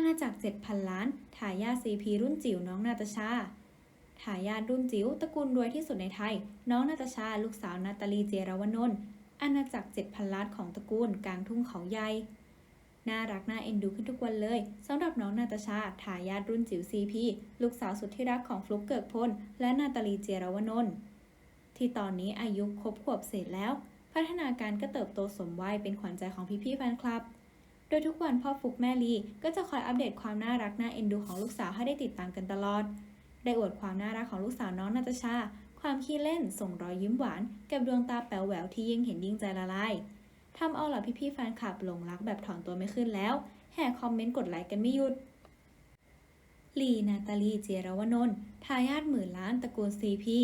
อาณาจักร 7,000 ล้าน ทายาท CP รุ่นจิ๋วน้องนาตาชา ทายาทรุ่นจิ๋วตระกูลรวยที่สุดในไทย น้องนาตาชา ลูกสาวนาตาลีเจรวนนท์อาณาจักร 7,000 ล้านของตระกูลกลางทุ่งเขาใหญ่ น่ารักน่าเอ็นดูขึ้นทุกวันเลยสำหรับน้องนาตาชา ทายาทรุ่นจิ๋ว CP ลูกสาวสุดที่รักของฟลุกเกิกพล และนาตาลีเจรวนนท์ที่ตอนนี้อายุครบขวบเศษแล้ว พัฒนาการก็เติบโตสมวัยเป็นขวัญใจของพี่ๆแฟนคลับ โดยทุกวันพ่อฟุกแม่ลีก็จะคอยอัปเดตความน่ารักน่าเอ็นดูของลูกสาวให้ได้ติดตามกันตลอด ได้อวดความน่ารักของลูกสาวน้องนาตาชา ความขี้เล่น ส่งรอยยิ้มหวาน กับดวงตาแป๋วแหววที่ยิ่งเห็นยิ่งใจละลายทำเอาเหล่าพี่ๆแฟนคลับหลงรักแบบถอนตัวไม่ขึ้นแล้ว แห่คอมเมนต์กดไลค์กันไม่หยุดลีนาตาลีเจรวนนท์ทายาทหมื่นล้านตระกูลซีพี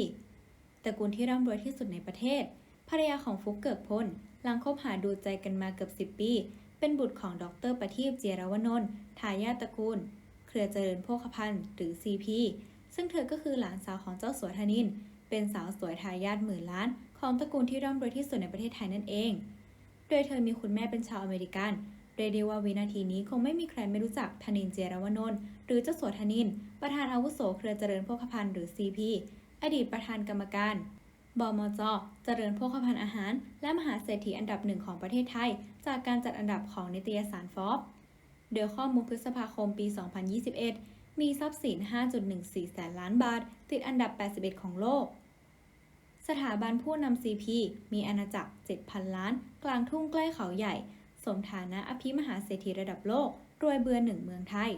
ตระกูลที่ร่ำรวยที่สุดในประเทศภรรยาของฟุกเกิกพลหลังคบหาดูใจกันมาเกือบ10 ปี เป็นบุตรของดรประทีปเจรวนนท์ทายาทตระกูล เครือเจริญโภคภัณฑ์หรือ CP ซึ่งเธอก็คือหลานสาวของเจ้าสัวธนิน เป็นสาวสวยทายาทหมื่นล้าน ของตระกูลที่ร่ำรวยที่สุดในประเทศไทยนั่นเอง โดยเธอมีคุณแม่เป็นชาวอเมริกันเรียกได้ว่าวินาทีนี้คงไม่มีใครไม่รู้จักธนินเจรวนนท์หรือเจ้าสัวธนิน ประธานอาวุโสเครือเจริญโภคภัณฑ์หรือ CP อดีตประธานกรรมการ บมจ เจริญโภคภัณฑ์อาหาร และมหาเศรษฐีอันดับหนึ่งของประเทศไทย จากการจัดอันดับของนิตยสารฟอบโดยข้อมูลพฤษภาคมปี 2021 มีทรัพย์สิน 5.14 แสนล้านบาท ติดอันดับ 81 ของโลก สถาบันผู้นำ CP มีอาณาจักร 7,000 ล้าน กลางทุ่งใกล้เขาใหญ่ สมฐานะอภิมหาเศรษฐีระดับโลก รวยเบือหนึ่งเมืองไทย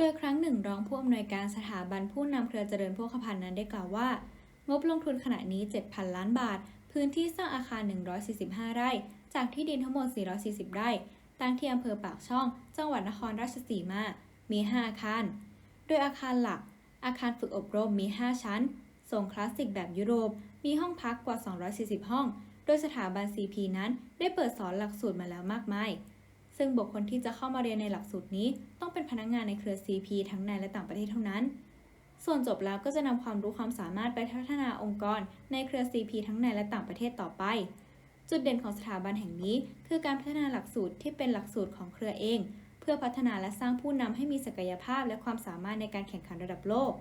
ดยครั้งหนึ่งรองผู้อำนวยการสถาบันผู้นำเครือเจริญโภคภัณฑ์นั้นได้กล่าวว่า งบลงทุนขณะนี้ 7,000 ล้านบาท พื้นที่สร้างอาคาร 145 ไร่ จากที่ดินทั้งหมด 440 ไร่ ตั้งที่อำเภอปากช่อง จังหวัดนครราชสีมา มี 5 อาคาร โดยอาคารหลัก อาคารฝึกอบรมมี 5 ชั้น ทรงคลาสสิกแบบยุโรป มีห้องพักกว่า 240 ห้อง โดยสถาบัน CP นั้นได้เปิดสอนหลักสูตรมาแล้วมากมาย ซึ่งบุคคลที่จะเข้ามาเรียนในหลักสูตรนี้ ต้องเป็นพนักงานในเครือ CP ทั้งในและต่างประเทศเท่านั้น ส่วนจบแล้วก็จะนำความรู้ความสามารถไปพัฒนาองค์กร ในเครือ CP ทั้งในและต่างประเทศต่อไป จุดเด่นของสถาบันแห่งนี้ คือการพัฒนาหลักสูตรที่เป็นหลักสูตรของเครือเอง เพื่อพัฒนาและสร้างผู้นำให้มีศักยภาพและความสามารถในการแข่งขันระดับโลก